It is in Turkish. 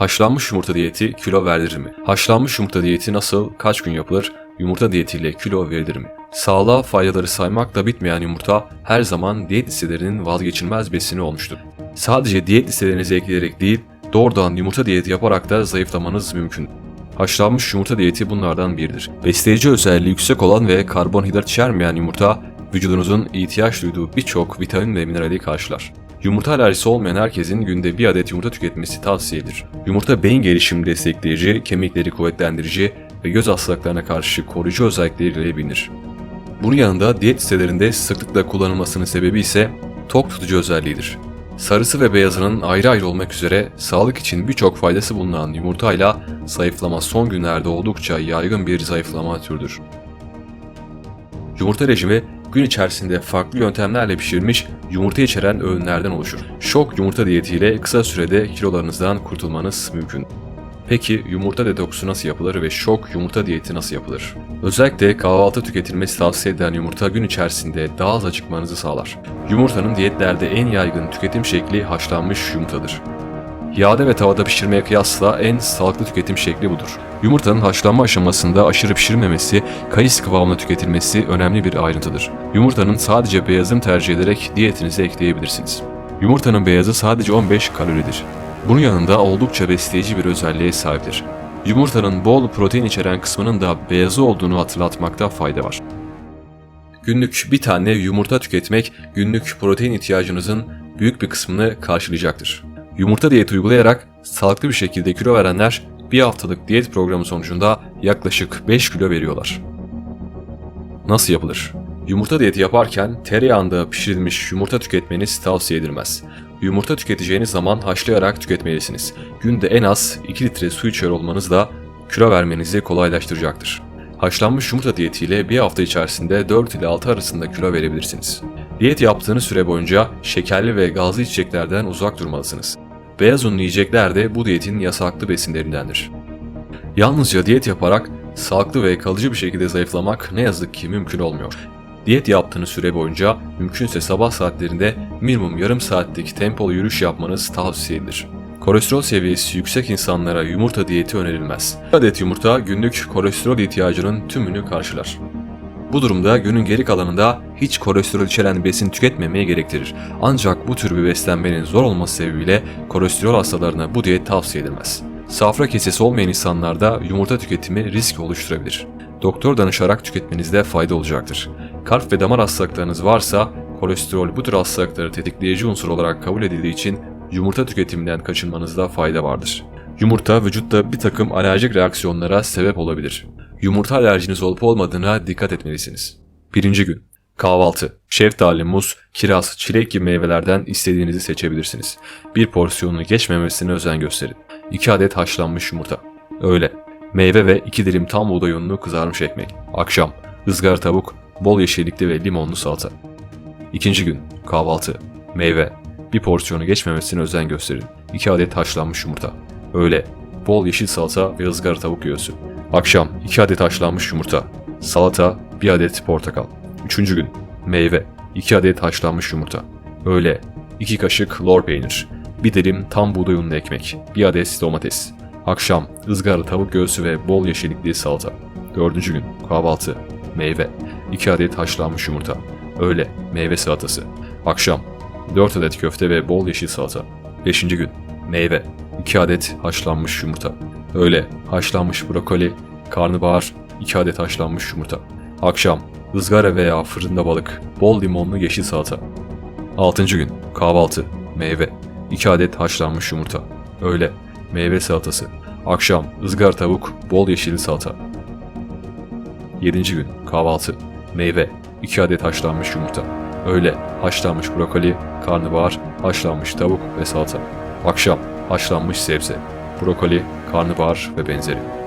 Haşlanmış yumurta diyeti kilo verdirir mi? Haşlanmış yumurta diyeti nasıl, kaç gün yapılır? Yumurta diyetiyle kilo verilir mi? Sağlığa faydaları saymakla bitmeyen yumurta her zaman diyet listelerinin vazgeçilmez besini olmuştur. Sadece diyet listelerinize ekleyerek değil, doğrudan yumurta diyeti yaparak da zayıflamanız mümkün. Haşlanmış yumurta diyeti bunlardan biridir. Besleyici özelliği yüksek olan ve karbonhidrat içermeyen yumurta, vücudunuzun ihtiyaç duyduğu birçok vitamin ve minerali karşılar. Yumurta alerjisi olmayan herkesin günde bir adet yumurta tüketmesi tavsiye edilir. Yumurta beyin gelişimi destekleyici, kemikleri kuvvetlendirici ve göz hastalıklarına karşı koruyucu özellikleriyle bilinir. Bunun yanında diyet listelerinde sıklıkla kullanılmasının sebebi ise tok tutucu özelliğidir. Sarısı ve beyazının ayrı ayrı olmak üzere sağlık için birçok faydası bulunan yumurtayla zayıflama son günlerde oldukça yaygın bir zayıflama türüdür. Yumurta rejimi gün içerisinde farklı yöntemlerle pişirilmiş yumurta içeren öğünlerden oluşur. Şok yumurta diyetiyle kısa sürede kilolarınızdan kurtulmanız mümkün. Peki yumurta detoksu nasıl yapılır ve şok yumurta diyeti nasıl yapılır? Özellikle kahvaltı tüketilmesi tavsiye edilen yumurta gün içerisinde daha az acıkmanızı sağlar. Yumurtanın diyetlerde en yaygın tüketim şekli haşlanmış yumurtadır. Yağda ve tavada pişirmeye kıyasla en sağlıklı tüketim şekli budur. Yumurtanın haşlanma aşamasında aşırı pişirilmemesi, kayısı kıvamında tüketilmesi önemli bir ayrıntıdır. Yumurtanın sadece beyazını tercih ederek diyetinize ekleyebilirsiniz. Yumurtanın beyazı sadece 15 kaloridir. Bunun yanında oldukça besleyici bir özelliğe sahiptir. Yumurtanın bol protein içeren kısmının da beyazı olduğunu hatırlatmakta fayda var. Günlük bir tane yumurta tüketmek günlük protein ihtiyacınızın büyük bir kısmını karşılayacaktır. Yumurta diyeti uygulayarak sağlıklı bir şekilde kilo verenler bir haftalık diyet programı sonucunda yaklaşık 5 kilo veriyorlar. Nasıl yapılır? Yumurta diyeti yaparken tereyağında pişirilmiş yumurta tüketmeniz tavsiye edilmez. Yumurta tüketeceğiniz zaman haşlayarak tüketmelisiniz. Günde en az 2 litre su içiyor olmanız da kilo vermenizi kolaylaştıracaktır. Haşlanmış yumurta diyetiyle bir hafta içerisinde 4 ile 6 arasında kilo verebilirsiniz. Diyet yaptığınız süre boyunca şekerli ve gazlı içeceklerden uzak durmalısınız. Beyaz unlu yiyecekler de bu diyetin yasaklı besinlerindendir. Yalnızca diyet yaparak sağlıklı ve kalıcı bir şekilde zayıflamak ne yazık ki mümkün olmuyor. Diyet yaptığınız süre boyunca mümkünse sabah saatlerinde minimum yarım saatlik tempolu yürüyüş yapmanız tavsiye edilir. Kolesterol seviyesi yüksek insanlara yumurta diyeti önerilmez. Bir adet yumurta günlük kolesterol ihtiyacının tümünü karşılar. Bu durumda günün geri kalanında hiç kolesterol içeren besin tüketmemeyi gerektirir. Ancak bu tür bir beslenmenin zor olması sebebiyle kolesterol hastalarına bu diyet tavsiye edilmez. Safra kesesi olmayan insanlarda yumurta tüketimi risk oluşturabilir. Doktor danışarak tüketmenizde fayda olacaktır. Kalp ve damar hastalıklarınız varsa kolesterol bu tür hastalıkları tetikleyici unsur olarak kabul edildiği için yumurta tüketiminden kaçınmanızda fayda vardır. Yumurta vücutta bir takım alerjik reaksiyonlara sebep olabilir. Yumurta alerjiniz olup olmadığına dikkat etmelisiniz. Birinci gün. Kahvaltı. Şeftali, muz, kiraz, çilek gibi meyvelerden istediğinizi seçebilirsiniz. Bir porsiyonunu geçmemesine özen gösterin. 2 adet haşlanmış yumurta. Öğle. Meyve ve 2 dilim tam buğday unlu kızarmış ekmek. Akşam. ızgara tavuk, bol yeşillikli ve limonlu salata. İkinci gün. Kahvaltı. Meyve. Bir porsiyonu geçmemesine özen gösterin. 2 adet haşlanmış yumurta. Öğle. Bol yeşil salata ve ızgara tavuk göğsü. Akşam 2 adet haşlanmış yumurta. Salata, 1 adet portakal. Üçüncü gün. Meyve. 2 adet haşlanmış yumurta. Öğle. 2 kaşık lor peynir. Bir dilim tam buğday unlu ekmek. 1 adet domates. Akşam ızgara tavuk göğsü ve bol yeşillikli salata. Dördüncü gün. Kahvaltı. Meyve. 2 adet haşlanmış yumurta. Öğle. Meyve salatası. Akşam 4 adet köfte ve bol yeşil salata. Beşinci gün. Meyve. 2 adet haşlanmış yumurta. Öğle haşlanmış brokoli, karnabahar, 2 adet haşlanmış yumurta. Akşam ızgara veya fırında balık, bol limonlu yeşil salata. 6. gün kahvaltı, meyve, 2 adet haşlanmış yumurta. Öğle meyve salatası. Akşam ızgara tavuk, bol yeşil salata. 7. gün kahvaltı, meyve, 2 adet haşlanmış yumurta. Öğle haşlanmış brokoli, karnabahar, haşlanmış tavuk ve salata. Akşam haşlanmış sebze, brokoli, karnabahar ve benzeri.